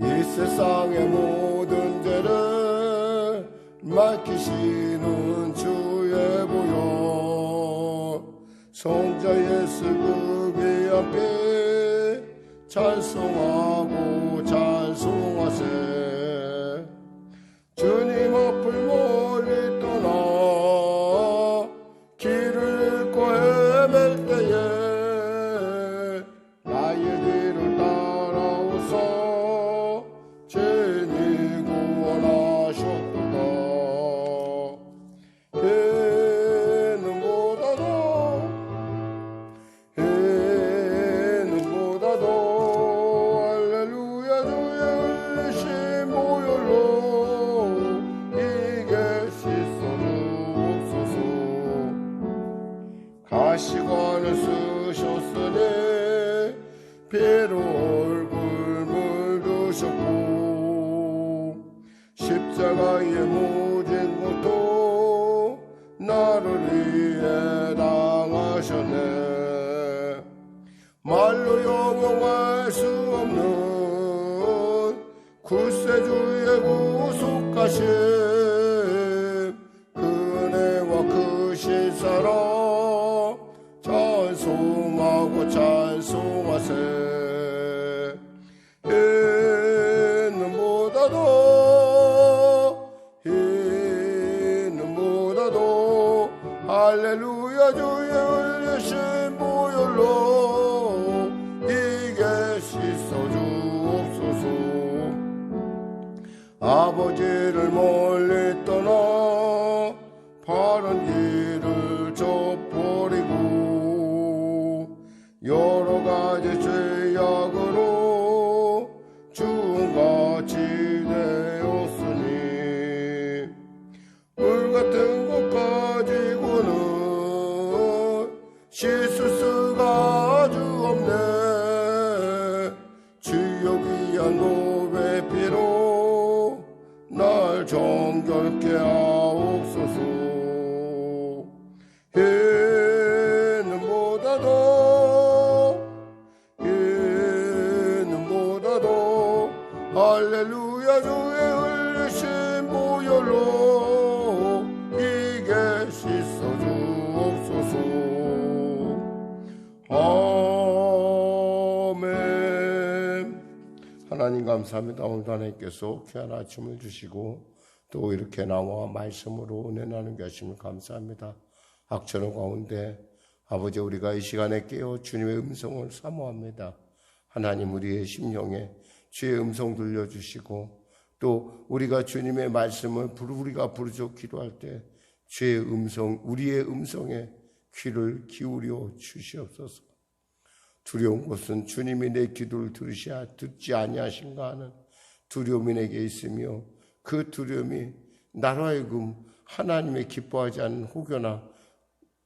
이 세상의 모든 죄를 맡기시는 주의 보여. 성자 예수 그비 앞에 찬송하고 찬송하세 피 아버지를 멀리 떠나 하나님 감사합니다. 오늘도 하나님께서 귀한 아침을 주시고 또 이렇게 나와 말씀으로 은혜 나누게 하심을 감사합니다. 악천후 가운데 아버지 우리가 이 시간에 깨어 주님의 음성을 사모합니다. 하나님 우리의 심령에 주의 음성 들려주시고 또 우리가 주님의 말씀을 우리가 부르짖어 기도할 때 주의 음성 우리의 음성에 귀를 기울여 주시옵소서. 두려운 것은 주님이 내 기도를 들으셔야 듣지 아니하신가 하는 두려움이 내게 있으며 그 두려움이 나로 하여금 하나님의 기뻐하지 않는 혹여나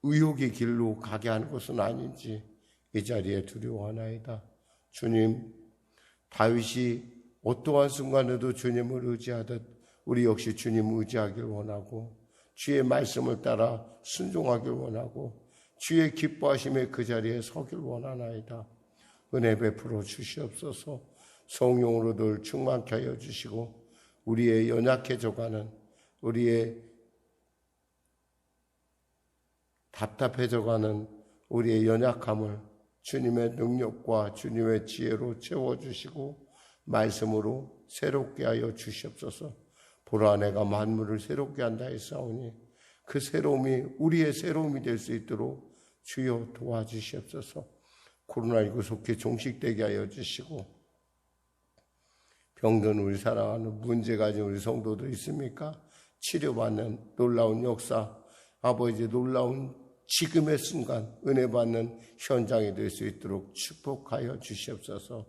의욕의 길로 가게 하는 것은 아닌지 이 자리에 두려워하나이다. 주님, 다윗이 어떠한 순간에도 주님을 의지하듯 우리 역시 주님 의지하길 원하고 주의 말씀을 따라 순종하길 원하고 주의 기뻐하심의 그 자리에 서길 원하나이다. 은혜 베풀어 주시옵소서 성령으로 늘 충만케 하여 주시고 우리의 연약해져가는 우리의 답답해져가는 우리의 연약함을 주님의 능력과 주님의 지혜로 채워주시고 말씀으로 새롭게 하여 주시옵소서 보라 내가 만물을 새롭게 한다 했사오니 그 새로움이 우리의 새로움이 될 수 있도록 주여 도와주시옵소서 코로나19 속히 종식되게 하여 주시고 병든 우리 사랑하는 문제 가진 우리 성도들 있습니까? 치료받는 놀라운 역사 아버지 놀라운 지금의 순간 은혜 받는 현장이 될 수 있도록 축복하여 주시옵소서.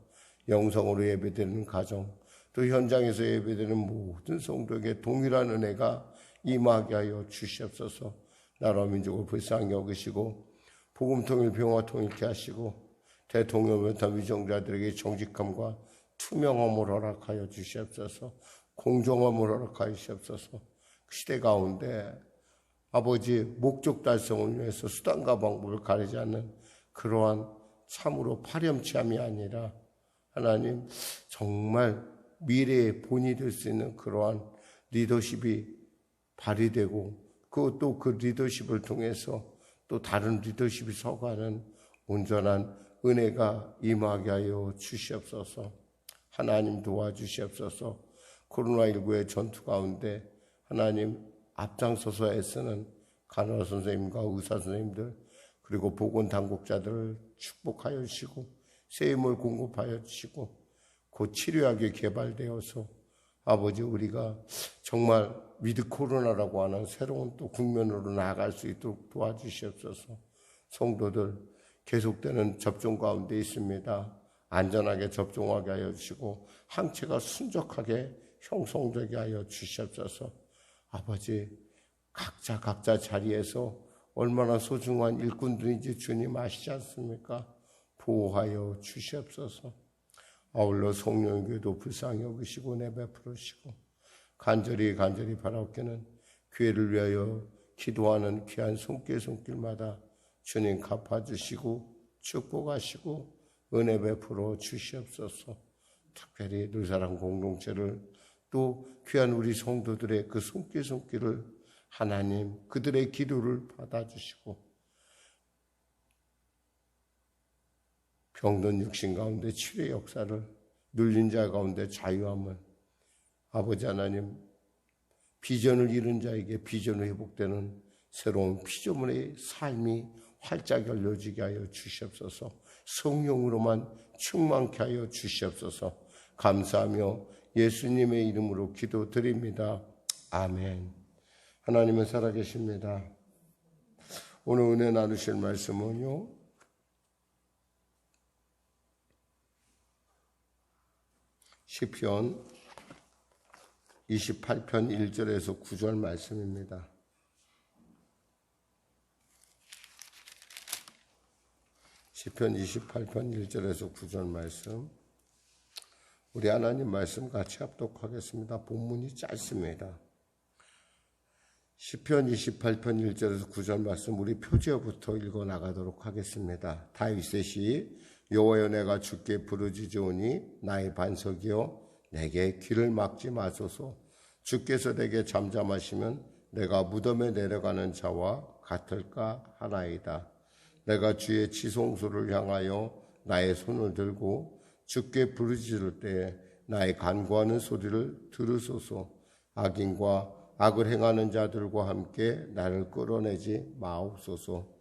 영성으로 예배드리는 가정 또 현장에서 예배드리는 모든 성도에게 동일한 은혜가 임하게 하여 주시옵소서. 나라 민족을 불쌍히 여기시고 복음 통일 평화 통일케 하시고 대통령 외타 위정자들에게 정직함과 투명함을 허락하여 주시옵소서. 공정함을 허락하여 주시옵소서. 그 시대 가운데 아버지 목적 달성을 위해서 수단과 방법을 가리지 않는 그러한 참으로 파렴치함이 아니라 하나님 정말 미래의 본이 될 수 있는 그러한 리더십이 발휘되고 그것도 그 리더십을 통해서 또 다른 리더십이 서가는 온전한 은혜가 임하게 하여 주시옵소서. 하나님 도와주시옵소서. 코로나19의 전투 가운데 하나님 앞장서서 애쓰는 간호사 선생님과 의사 선생님들 그리고 보건 당국자들을 축복하여 주시고 세임을 공급하여 주시고 곧 치료약이 개발되어서 아버지 우리가 정말 위드 코로나라고 하는 새로운 또 국면으로 나아갈 수 있도록 도와주시옵소서. 성도들 계속되는 접종 가운데 있습니다. 안전하게 접종하게 하여 주시고 항체가 순적하게 형성되게 하여 주시옵소서. 아버지 각자 각자 자리에서 얼마나 소중한 일꾼들인지 주님 아시지 않습니까? 보호하여 주시옵소서. 아울러 성령교도 불쌍히 여기시고 내베풀으시고 간절히 간절히 바라옵기는 교회를 위하여 기도하는 귀한 손길 손길마다 주님 갚아주시고 축복하시고 은혜 베풀어 주시옵소서. 특별히 늘사랑 공동체를 또 귀한 우리 성도들의 그 손길 손길을 하나님 그들의 기도를 받아주시고 병든 육신 가운데 치료 역사를 눌린 자 가운데 자유함을 아버지 하나님 비전을 잃은 자에게 비전을 회복되는 새로운 피조물의 삶이 활짝 열려지게 하여 주시옵소서 성령으로만 충만케 하여 주시옵소서 감사하며 예수님의 이름으로 기도드립니다. 아멘. 하나님은 살아계십니다. 오늘 은혜 나누실 말씀은요. 시편 28편 1절에서 9절 말씀입니다. 시편 28편 1절에서 9절 말씀. 우리 하나님 말씀 같이 합독하겠습니다. 본문이 짧습니다. 시편 28편 1절에서 9절 말씀 우리 표제어부터 읽어 나가도록 하겠습니다. 다윗의 여호와여 내가 주께 부르짖으오니 나의 반석이여 내게 길을 막지 마소서. 주께서 내게 잠잠하시면 내가 무덤에 내려가는 자와 같을까 하나이다. 내가 주의 지송소를 향하여 나의 손을 들고 주께 부르짖을 때 나의 간구하는 소리를 들으소서. 악인과 악을 행하는 자들과 함께 나를 끌어내지 마옵소서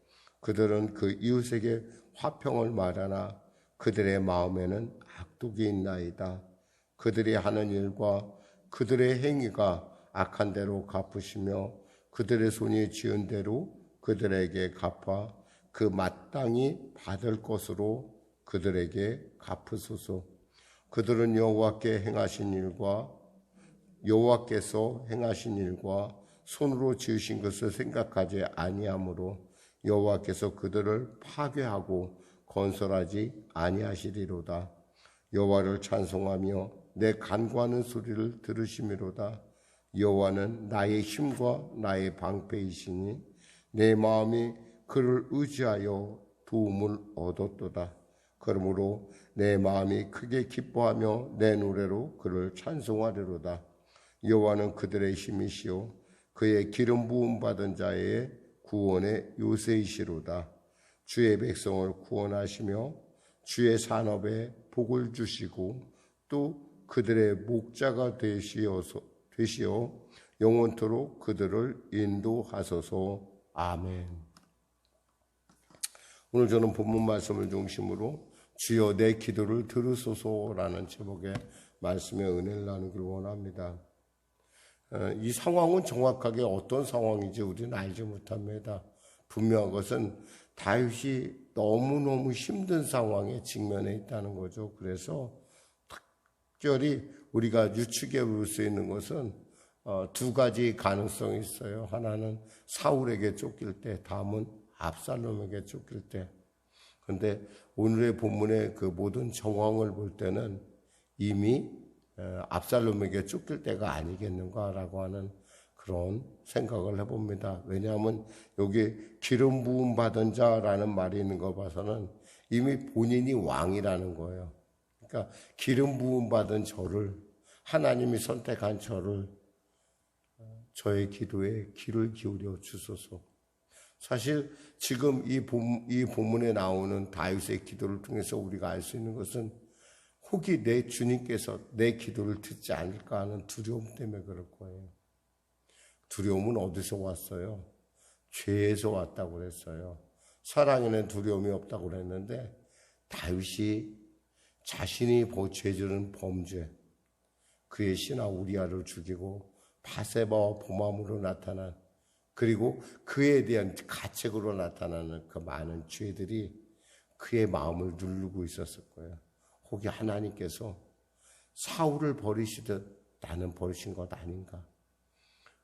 그들은 그 이웃에게 화평을 말하나 그들의 마음에는 악독이 있나이다 그들이 하는 일과 그들의 행위가 악한 대로 갚으시며 그들의 손이 지은 대로 그들에게 갚아 그 마땅히 받을 것으로 그들에게 갚으소서. 그들은 여호와께 행하신 일과 여호와께서 행하신 일과 손으로 지으신 것을 생각하지 아니하므로 여호와께서 그들을 파괴하고 건설하지 아니하시리로다. 여호와를 찬송하며 내 간구하는 소리를 들으시미로다. 여호와는 나의 힘과 나의 방패이시니 내 마음이 그를 의지하여 도움을 얻었도다. 그러므로 내 마음이 크게 기뻐하며 내 노래로 그를 찬송하리로다. 여호와는 그들의 힘이시요 그의 기름 부음 받은 자의 구원의 요새이시로다. 주의 백성을 구원하시며 주의 산업에 복을 주시고 또 그들의 목자가 되시어서 되시어 영원토록 그들을 인도하소서. 아멘. 오늘 저는 본문 말씀을 중심으로 주여 내 기도를 들으소서라는 제목의 말씀의 은혜를 나누기를 원합니다. 어, 이 상황은 정확하게 어떤 상황인지 우리는 알지 못합니다. 분명한 것은 다윗이 너무너무 힘든 상황에 직면해 있다는 거죠. 그래서 특별히 우리가 유추해 볼 수 있는 것은 어, 두 가지 가능성이 있어요. 하나는 사울에게 쫓길 때, 다음은 압살롬에게 쫓길 때. 근데 오늘의 본문의 그 모든 정황을 볼 때는 이미 압살롬에게 쫓길 때가 아니겠는가라고 하는 그런 생각을 해봅니다. 왜냐하면 여기 기름 부음 받은 자라는 말이 있는 거 봐서는 이미 본인이 왕이라는 거예요. 그러니까 기름 부음 받은 저를 하나님이 선택한 저를 저의 기도에 귀를 기울여 주소서. 사실 지금 이, 본문에 나오는 다윗의 기도를 통해서 우리가 알 수 있는 것은 혹이 내 주님께서 내 기도를 듣지 않을까 하는 두려움 때문에 그럴 거예요. 두려움은 어디서 왔어요? 죄에서 왔다고 그랬어요. 사랑에는 두려움이 없다고 그랬는데 다윗이 자신이 죄지른 범죄, 그의 신하 우리아를 죽이고 바세바와 보맘으로 나타난 그리고 그에 대한 가책으로 나타나는 그 많은 죄들이 그의 마음을 누르고 있었을 거예요. 혹이 하나님께서 사울을 버리시듯 나는 버리신 것 아닌가.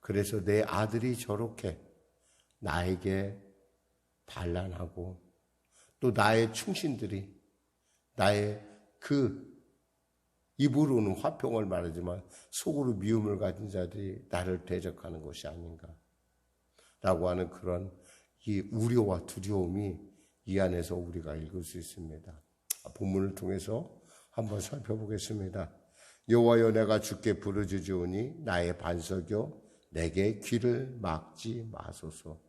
그래서 내 아들이 저렇게 나에게 반란하고 또 나의 충신들이 나의 그 입으로는 화평을 말하지만 속으로 미움을 가진 자들이 나를 대적하는 것이 아닌가. 라고 하는 그런 이 우려와 두려움이 이 안에서 우리가 읽을 수 있습니다. 본문을 통해서 한번 살펴보겠습니다. 여호와여 내가 주께 부르짖으오니 나의 반석여 내게 귀를 막지 마소서.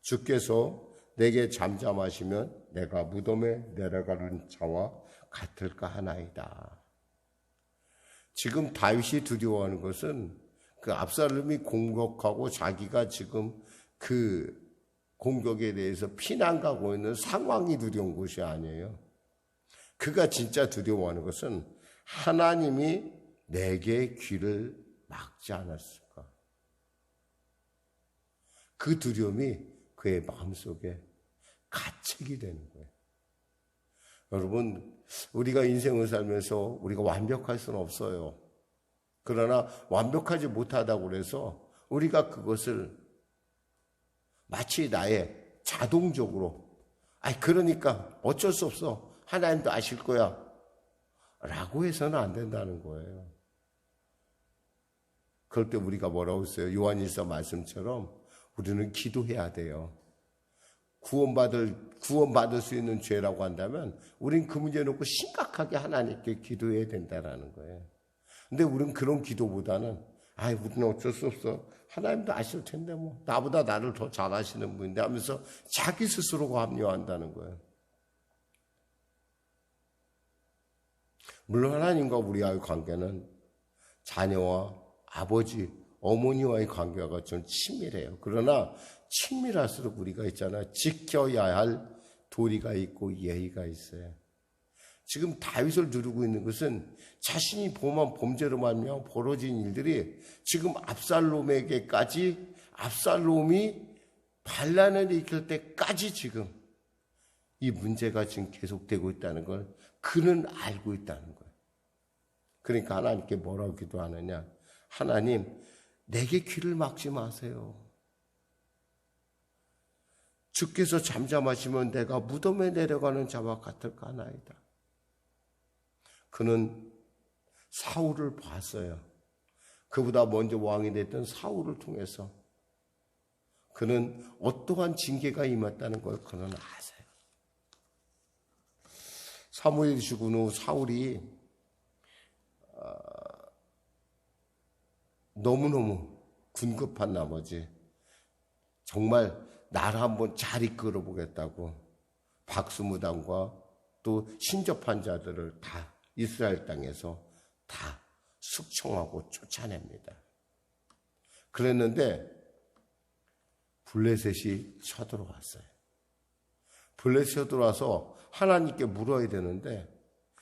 주께서 내게 잠잠하시면 내가 무덤에 내려가는 자와 같을까 하나이다. 지금 다윗이 두려워하는 것은 그 압살롬이 공격하고 자기가 지금 그 공격에 대해서 피난 가고 있는 상황이 두려운 것이 아니에요. 그가 진짜 두려워하는 것은 하나님이 내게 귀를 막지 않았을까. 그 두려움이 그의 마음속에 가책이 되는 거예요. 여러분, 우리가 인생을 살면서 우리가 완벽할 수는 없어요. 그러나 완벽하지 못하다고 해서 우리가 그것을 마치 나의 자동적으로, 아이, 그러니까 어쩔 수 없어. 하나님도 아실 거야. 라고 해서는 안 된다는 거예요. 그럴 때 우리가 뭐라고 했어요? 요한일서 말씀처럼 우리는 기도해야 돼요. 구원받을, 구원받을 수 있는 죄라고 한다면 우린 그 문제 놓고 심각하게 하나님께 기도해야 된다라는 거예요. 근데 우린 그런 기도보다는 아이, 우리는 어쩔 수 없어. 하나님도 아실 텐데 뭐. 나보다 나를 더 잘 아시는 분인데 하면서 자기 스스로가 합리화한다는 거예요. 물론 하나님과 우리와의 관계는 자녀와 아버지, 어머니와의 관계가 좀 친밀해요. 그러나 친밀할수록 우리가 있잖아요. 지켜야 할 도리가 있고 예의가 있어요. 지금 다윗을 누르고 있는 것은 자신이 범한 범죄로 말미암아 벌어진 일들이 지금 압살롬에게까지 압살롬이 반란을 일으킬 때까지 지금 이 문제가 지금 계속되고 있다는 걸 그는 알고 있다는 거예요. 그러니까 하나님께 뭐라고 기도하느냐? 하나님, 내게 귀를 막지 마세요. 주께서 잠잠하시면 내가 무덤에 내려가는 자와 같을까 하나이다. 그는 사울을 봤어요. 그보다 먼저 왕이 됐던 사울을 통해서 그는 어떠한 징계가 임했다는 걸 그는 아세요. 사무엘이 죽은 후 사울이 어, 너무너무 군급한 나머지 정말 나를 한번 잘 이끌어 보겠다고 박수무당과 또 신접한 자들을 다 이스라엘 땅에서 다 숙청하고 쫓아냅니다. 그랬는데 블레셋이 쳐들어왔어요. 블레셋이 쳐들어와서 하나님께 물어야 되는데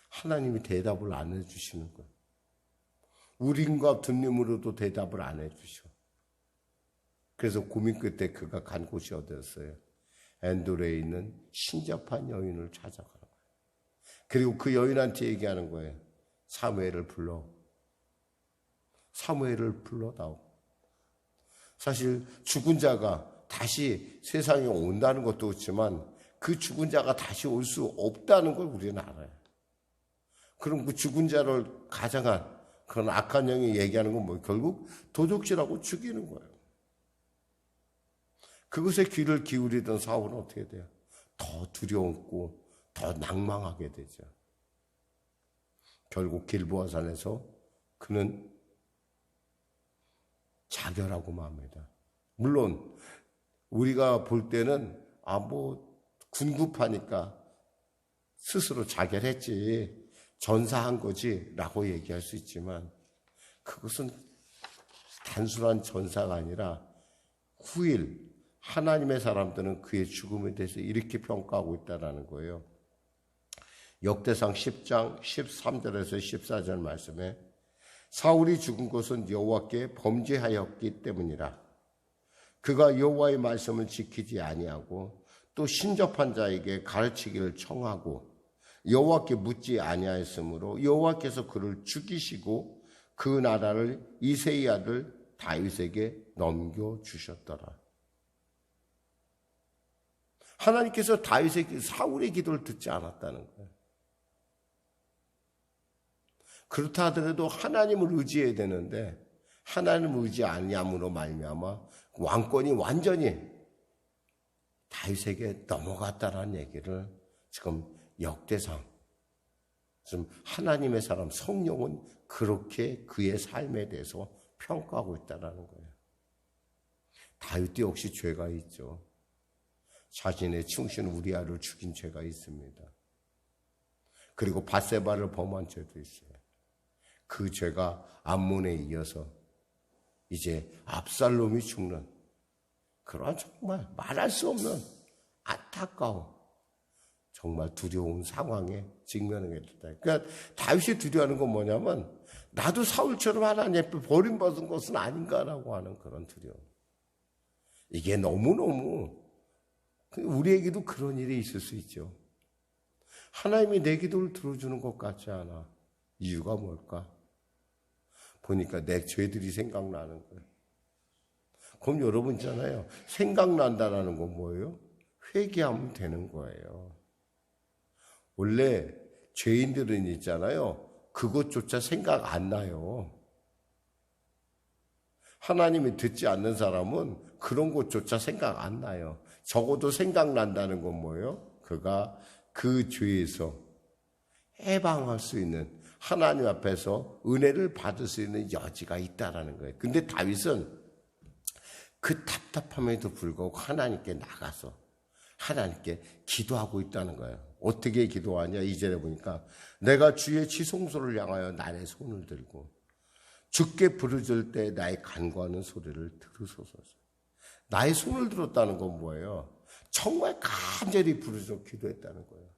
하나님이 대답을 안 해주시는 거예요. 우림과 둔림으로도 대답을 안 해주셔. 그래서 고민 끝에 그가 간 곳이 어디였어요? 엔도레에 있는 신접한 여인을 찾아가는 거예요. 그리고 그 여인한테 얘기하는 거예요. 사무엘을 불러. 사무엘을 불러다오. 사실 죽은 자가 다시 세상에 온다는 것도 그렇지만 그 죽은 자가 다시 올 수 없다는 걸 우리는 알아요. 그럼 그 죽은 자를 가장한 그런 악한 영이 얘기하는 건 뭐 결국 도둑질하고 죽이는 거예요. 그것에 귀를 기울이던 사울은 어떻게 돼요? 더 두려웠고 더 낭망하게 되죠. 결국 길보아 산에서 그는 자결하고 맙니다. 물론 우리가 볼 때는 아뭐 군급하니까 스스로 자결했지 전사한 거지 라고 얘기할 수 있지만 그것은 단순한 전사가 아니라 후일 하나님의 사람들은 그의 죽음에 대해서 이렇게 평가하고 있다라는 거예요. 역대상 10장 13절에서 14절 말씀에 사울이 죽은 것은 여호와께 범죄하였기 때문이라. 그가 여호와의 말씀을 지키지 아니하고 또 신접한 자에게 가르치기를 청하고 여호와께 묻지 아니하였으므로 여호와께서 그를 죽이시고 그 나라를 이세의 아들 다윗에게 넘겨 주셨더라. 하나님께서 다윗의 사울의 기도를 듣지 않았다는 거예요. 그렇다 하더라도 하나님을 의지해야 되는데 하나님을 의지 아니함으로 말미암아 왕권이 완전히 다윗에게 넘어갔다라는 얘기를 지금 역대상 지금 하나님의 사람 성령은 그렇게 그의 삶에 대해서 평가하고 있다라는 거예요. 다윗도 역시 죄가 있죠. 자신의 충신 우리아를 죽인 죄가 있습니다. 그리고 바세바를 범한 죄도 있어요. 그 죄가 암문에 이어서 이제 압살롬이 죽는 그러한 정말 말할 수 없는 안타까운 정말 두려운 상황에 직면하게 됐다. 그러니까 다윗이 두려워하는 건 뭐냐면 나도 사울처럼 하나님 앞에 버림받은 것은 아닌가라고 하는 그런 두려움. 이게 너무너무 우리에게도 그런 일이 있을 수 있죠. 하나님이 내 기도를 들어주는 것 같지 않아. 이유가 뭘까? 보니까 내 죄들이 생각나는 거예요. 그럼 여러분 있잖아요. 생각난다라는 건 뭐예요? 회개하면 되는 거예요. 원래 죄인들은 있잖아요. 그것조차 생각 안 나요. 하나님이 듣지 않는 사람은 그런 것조차 생각 안 나요. 적어도 생각난다는 건 뭐예요? 그가 그 죄에서 해방할 수 있는 하나님 앞에서 은혜를 받을 수 있는 여지가 있다라는 거예요. 근데 다윗은 그 답답함에도 불구하고 하나님께 나가서 하나님께 기도하고 있다는 거예요. 어떻게 기도하냐? 이절에 보니까 내가 주의 지성소를 향하여 나의 손을 들고 죽게 부르짖을 때 나의 간구하는 소리를 들으소서. 나의 손을 들었다는 건 뭐예요? 정말 간절히 부르짖어 기도했다는 거예요.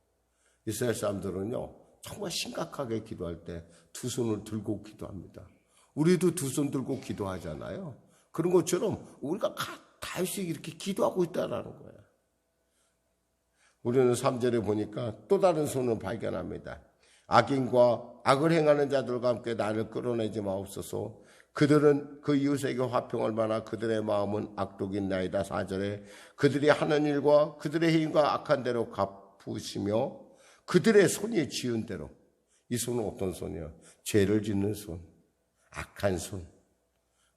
이스라엘 사람들은요, 정말 심각하게 기도할 때 두 손을 들고 기도합니다. 우리도 두 손 들고 기도하잖아요. 그런 것처럼 우리가 다시 이렇게 기도하고 있다는 거예요. 우리는 3절에 보니까 또 다른 손을 발견합니다. 악인과 악을 행하는 자들과 함께 나를 끌어내지 마옵소서. 그들은 그 이웃에게 화평을 받아 그들의 마음은 악독인 나이다. 4절에 그들이 하는 일과 그들의 행위가 악한 대로 갚으시며 그들의 손이 지은 대로 이 손은 어떤 손이요? 죄를 짓는 손, 악한 손.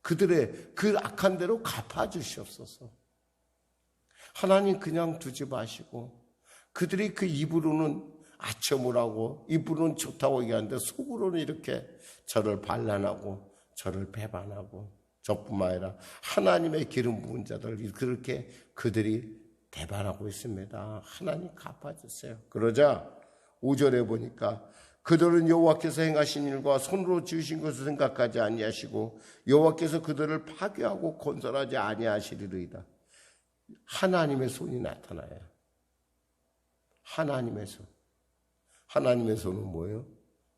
그들의 그 악한 대로 갚아주시옵소서. 하나님 그냥 두지 마시고 그들이 그 입으로는 아첨을 하고 입으로는 좋다고 얘기하는데 속으로는 이렇게 저를 반란하고 저를 배반하고 저뿐만 아니라 하나님의 기름 부은 자들 그렇게 그들이 대반하고 있습니다. 하나님 갚아주세요. 그러자 5절에 보니까 그들은 여호와께서 행하신 일과 손으로 지으신 것을 생각하지 아니하시고 여호와께서 그들을 파괴하고 건설하지 아니하시리로이다. 하나님의 손이 나타나요. 하나님의 손. 하나님의 손은 뭐예요?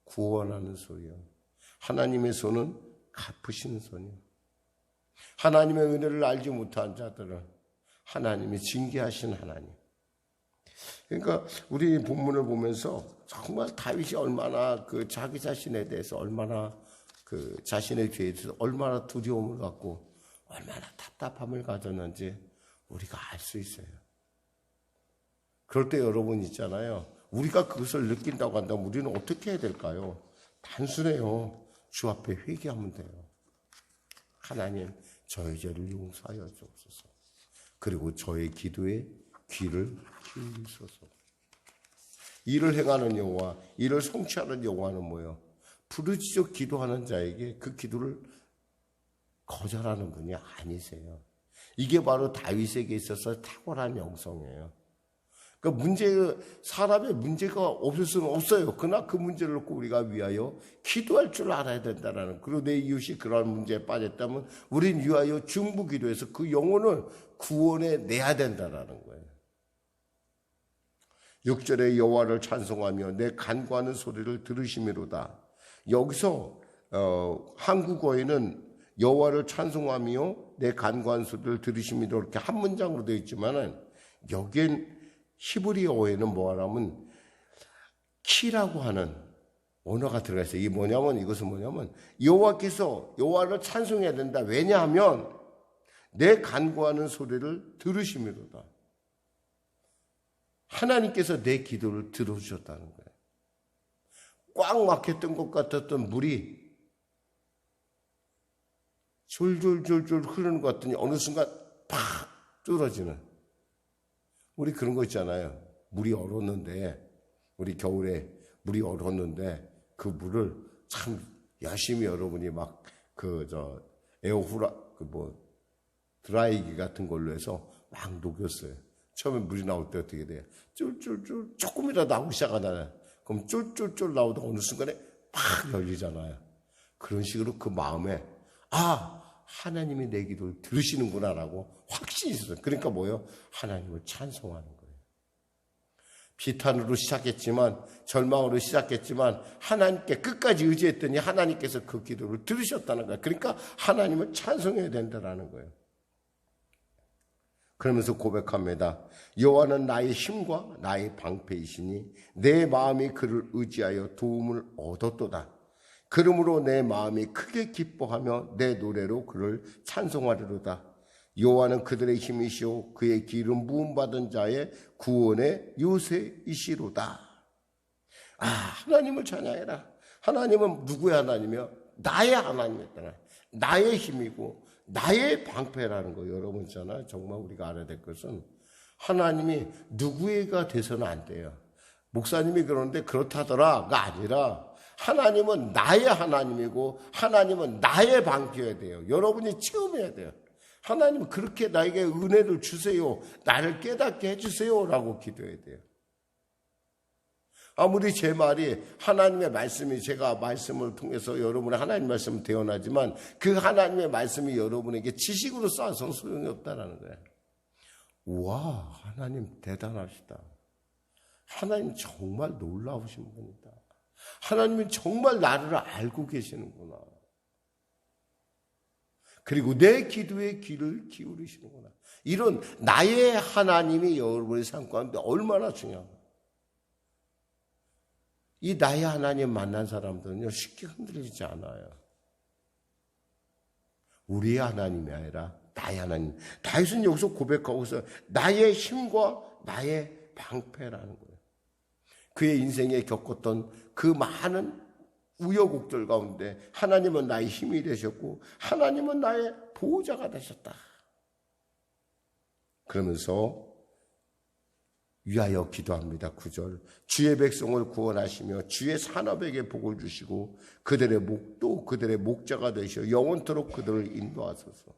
구원하는 소리요. 하나님의 손은 갚으시는 손이요. 하나님의 은혜를 알지 못한 자들은 하나님이 징계하신 하나님. 그러니까 우리 본문을 보면서 정말 다윗이 얼마나 그 자기 자신에 대해서 얼마나 그 자신의 죄에 대해서 얼마나 두려움을 갖고 얼마나 답답함을 가졌는지 우리가 알 수 있어요. 그럴 때 여러분 있잖아요. 우리가 그것을 느낀다고 한다면 우리는 어떻게 해야 될까요? 단순해요. 주 앞에 회개하면 돼요. 하나님, 저의 죄를 용서하여 주옵소서. 그리고 저의 기도에 귀를 기울이소서. 일을 행하는 여호와, 일을 성취하는 여호와는 뭐요? 부르짖어 기도하는 자에게 그 기도를 거절하는 분이 아니세요. 이게 바로 다윗에게 있어서 탁월한 영성이에요. 그러니까 문제, 사람의 문제가 없을 수는 없어요. 그러나 그 문제를 놓고 우리가 위하여 기도할 줄 알아야 된다라는. 그리고 내 이웃이 그러한 문제에 빠졌다면 우린 위하여 중부 기도해서 그 영혼을 구원해 내야 된다라는 거예요. 6절에 여호와를 찬송하며 내 간구하는 소리를 들으심이로다. 여기서 어, 한국어에는 여호와를 찬송하며 내 간구하는 소리를 들으심이로 이렇게 한 문장으로 되어 있지만은 여기엔 히브리어에는 뭐하냐면 키라고 하는 언어가 들어가 있어요. 이게 뭐냐면 이것은 뭐냐면 여호와께서 여호와를 찬송해야 된다. 왜냐하면 내 간구하는 소리를 들으심이로다. 하나님께서 내 기도를 들어주셨다는 거예요. 꽉 막혔던 것 같았던 물이 줄줄줄줄 흐르는 것 같더니 어느 순간 팍 뚫어지는 우리 그런 거 있잖아요. 물이 얼었는데 우리 겨울에 물이 얼었는데 그 물을 참 열심히 여러분이 막 그 저 에어후라 그 뭐 드라이기 같은 걸로 해서 막 녹였어요. 처음에 물이 나올 때 어떻게 돼요? 쫄쫄쫄 조금이라도 나오기 시작하잖아요. 그럼 쫄쫄쫄 나오다 어느 순간에 팍 열리잖아요. 그런 식으로 그 마음에 아 하나님이 내 기도를 들으시는구나라고 확신이 있어요. 그러니까 뭐요? 하나님을 찬송하는 거예요. 비탄으로 시작했지만 절망으로 시작했지만 하나님께 끝까지 의지했더니 하나님께서 그 기도를 들으셨다는 거예요. 그러니까 하나님을 찬송해야 된다라는 거예요. 그러면서 고백합니다. 여호와는 나의 힘과 나의 방패이시니 내 마음이 그를 의지하여 도움을 얻었도다. 그러므로 내 마음이 크게 기뻐하며 내 노래로 그를 찬송하리로다. 여호와는 그들의 힘이시오 그의 기름 부음 받은 자의 구원의 요새이시로다. 아 하나님을 찬양해라. 하나님은 누구의 하나님이요? 나의 하나님이었잖아. 나의 힘이고 나의 방패라는 거 여러분 있잖아요. 정말 우리가 알아야 될 것은 하나님이 누구의가 돼서는 안 돼요. 목사님이 그러는데 그렇다더라가 아니라 하나님은 나의 하나님이고 하나님은 나의 방패여야 돼요. 여러분이 체험해야 돼요. 하나님 그렇게 나에게 은혜를 주세요. 나를 깨닫게 해주세요라고 기도해야 돼요. 아무리 제 말이 하나님의 말씀이 제가 말씀을 통해서 여러분의 하나님 말씀을 대언하지만 그 하나님의 말씀이 여러분에게 지식으로 쌓아서 소용이 없다라는 거예요. 와, 하나님 대단하시다. 하나님 정말 놀라우신 분이다. 하나님은 정말 나를 알고 계시는구나. 그리고 내 기도에 귀를 기울이시는구나. 이런 나의 하나님이 여러분의 삶 가운데 얼마나 중요한가. 이 나의 하나님 만난 사람들은요, 쉽게 흔들리지 않아요. 우리의 하나님이 아니라 나의 하나님. 다윗은 여기서 고백하고서 나의 힘과 나의 방패라는 거예요. 그의 인생에 겪었던 그 많은 우여곡절 가운데 하나님은 나의 힘이 되셨고 하나님은 나의 보호자가 되셨다. 그러면서 위하여 기도합니다. 9절. 주의 백성을 구원하시며 주의 산업에게 복을 주시고 그들의 목도 그들의 목자가 되셔 영원토록 그들을 인도하소서.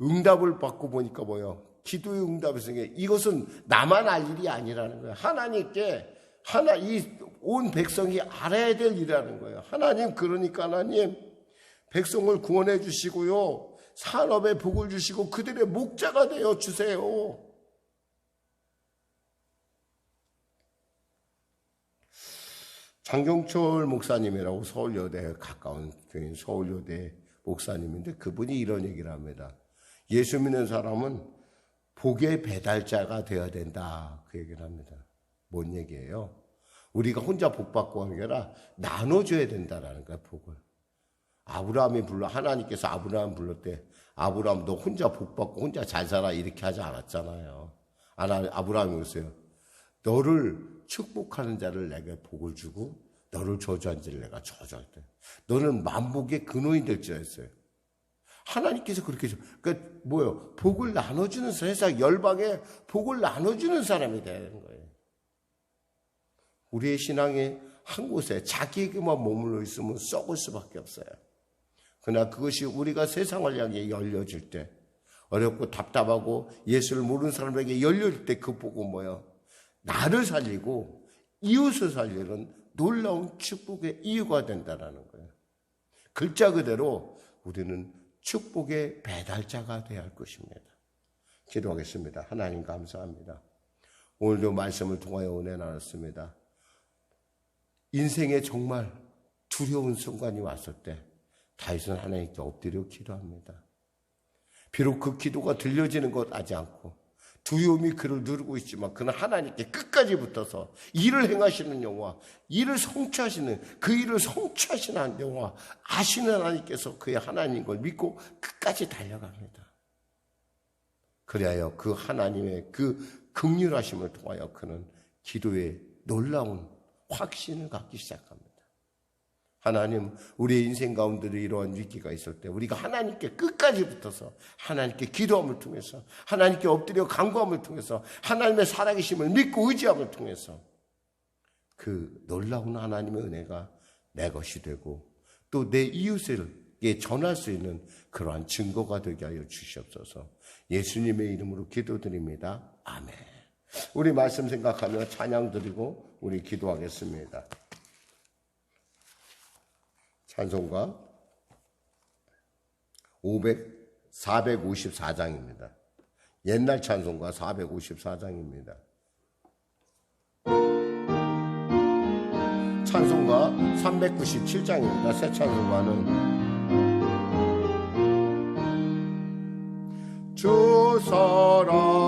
응답을 받고 보니까 뭐요? 기도의 응답에서 이것은 나만 알 일이 아니라는 거예요. 하나님께 하나 이 온 백성이 알아야 될 일이라는 거예요. 하나님 그러니까 하나님 백성을 구원해 주시고요. 산업에 복을 주시고 그들의 목자가 되어 주세요. 장경철 목사님이라고 서울여대에 가까운 교인 서울여대 목사님인데 그분이 이런 얘기를 합니다. 예수 믿는 사람은 복의 배달자가 되어야 된다. 그 얘기를 합니다. 뭔 얘기예요? 우리가 혼자 복 받고 하는 게 아니라 나눠줘야 된다라는 거야, 복을. 아브라함이 불러, 하나님께서 아브라함 불렀대. 아브라함 너 혼자 복 받고 혼자 잘 살아. 이렇게 하지 않았잖아요. 아브라함이 그랬어요. 너를 축복하는 자를 내게 복을 주고 너를 저주한 자를 내가 저주할 때 너는 만복의 근원이 될줄 알았어요. 하나님께서 그렇게 그러니까 뭐요? 복을 나눠주는 세상 열방에 복을 나눠주는 사람이 되는 거예요. 우리의 신앙에 한 곳에 자기에게만 머물러 있으면 썩을 수밖에 없어요. 그러나 그것이 우리가 세상을 향해 열려질 때 어렵고 답답하고 예수를 모르는 사람에게 열릴 때그 보고 뭐요? 나를 살리고 이웃을 살리는 놀라운 축복의 이유가 된다는 거예요. 글자 그대로 우리는 축복의 배달자가 되어야 할 것입니다. 기도하겠습니다. 하나님 감사합니다. 오늘도 말씀을 통하여 은혜 나눴습니다. 인생에 정말 두려운 순간이 왔을 때 다윗은 하나님께 엎드려 기도합니다. 비록 그 기도가 들려지는 것 하지 않고 두려움이 그를 누르고 있지만 그는 하나님께 끝까지 붙어서 일을 행하시는 영화, 일을 성취하시는 그 일을 성취하시는 영화 아시는 하나님께서 그의 하나님인 걸 믿고 끝까지 달려갑니다. 그리하여 그 하나님의 그 극률하심을 통하여 그는 기도에 놀라운 확신을 갖기 시작합니다. 하나님, 우리의 인생 가운데도 이러한 위기가 있을 때 우리가 하나님께 끝까지 붙어서 하나님께 기도함을 통해서 하나님께 엎드려 간구함을 통해서 하나님의 살아계심을 믿고 의지함을 통해서 그 놀라운 하나님의 은혜가 내 것이 되고 또 내 이웃에게 전할 수 있는 그러한 증거가 되게 하여 주시옵소서 예수님의 이름으로 기도드립니다. 아멘. 우리 말씀 생각하며 찬양 드리고 우리 기도하겠습니다. 찬송가 500, 454장입니다. 옛날 찬송가 454장입니다. 찬송가 397장입니다. 새 찬송가는 주 사랑